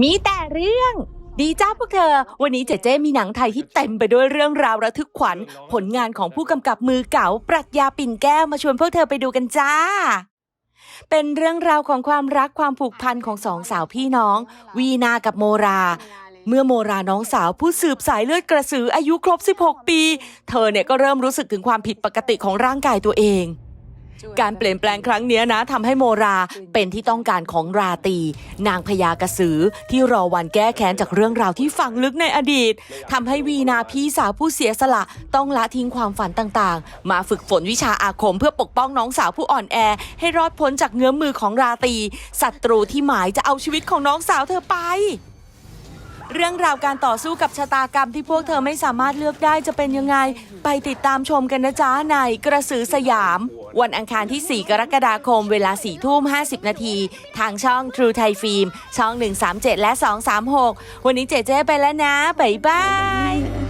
มีแต่เรื่อง ดีจ้าพวกเธอ วันนี้เจเจมีหนังไทยที่เต็มไปด้วยเรื่องราวระทึกขวัญ ผลงานของผู้กำกับมือเก๋าปรัชญาปิ่นแก้วมาชวนพวกเธอไปดูกันจ้า เป็นเรื่องราวของความรักความผูกพันของสองสาวพี่น้อง วีนากับโมรา เมื่อโมราน้องสาวผู้สืบสายเลือดกระสืออายุครบ 16 ปี เธอเนี่ยก็เริ่มรู้สึกถึงความผิดปกติของร่างกายตัวเอง การเปลี่ยนแปลงครั้งเนี้ยนะทำให้โมราเป็นที่ต้องการของราตรีนางพญากระสือที่รอวันแก้แค้นจากเรื่องราวที่ฝังลึกในอดีตทำให้วีนาพี่สาวผู้เสียสละต้องละทิ้งความฝันต่างๆ มาฝึกฝนวิชาอาคมเพื่อปกป้องน้องสาวผู้อ่อนแอ ให้รอดพ้นจากเงื้อมมือของราตรีศัตรูที่หมายจะเอาชีวิตของน้องสาวเธอไปเรื่องราวการต่อสู้กับชะตากรรมที่พวกเธอไม่สามารถเลือกได้จะเป็นยังไง ไปติดตามชมกันนะจ๊ะในกระสือสยาม วันอังคารที่ 4 กรกฎาคมเวลา4ทุ่ม 50 นาที ทางช่อง True Thai Film ช่อง 137 และ 236 วันนี้เจเจไปแล้วนะ บ๊ายบาย